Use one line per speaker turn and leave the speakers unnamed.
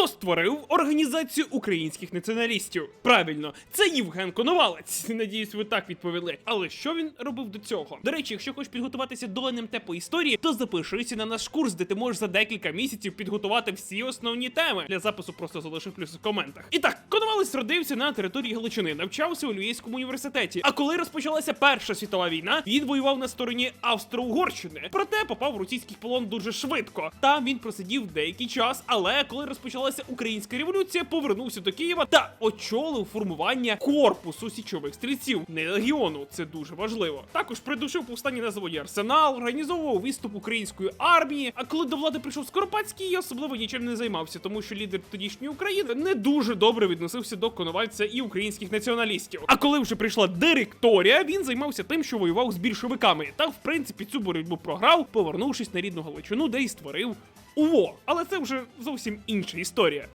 Хто створив організацію українських націоналістів? Правильно, це Євген Коновалець. Надіюсь, ви так відповіли. Але що він робив до цього? До речі, якщо хочеш підготуватися до НМТ по історії, то запишися на наш курс, де ти можеш за декілька місяців підготувати всі основні теми. Для запису просто залишив плюс в коментах. І так, Коновалець родився на території Галичини, навчався у Львівському університеті. А коли розпочалася Перша світова війна, він воював на стороні Австро-Угорщини. Проте попав в російський полон дуже швидко. Там він просидів деякий час, але коли розпочалася українська революція, повернувся до Києва та очолив формування корпусу січових стрільців, не легіону. Це дуже важливо. Також придушив повстання на заводі Арсенал, організовував відступ української армії. А коли до влади прийшов Скоропадський, особливо нічим не займався, тому що лідер тодішньої України не дуже добре відносився до конувальця і українських націоналістів. А коли вже прийшла директорія, він займався тим, що воював з більшовиками. Та в принципі цю боротьбу програв, повернувшись на рідну Галичину, де й створив УВО. Але це вже зовсім інша історія.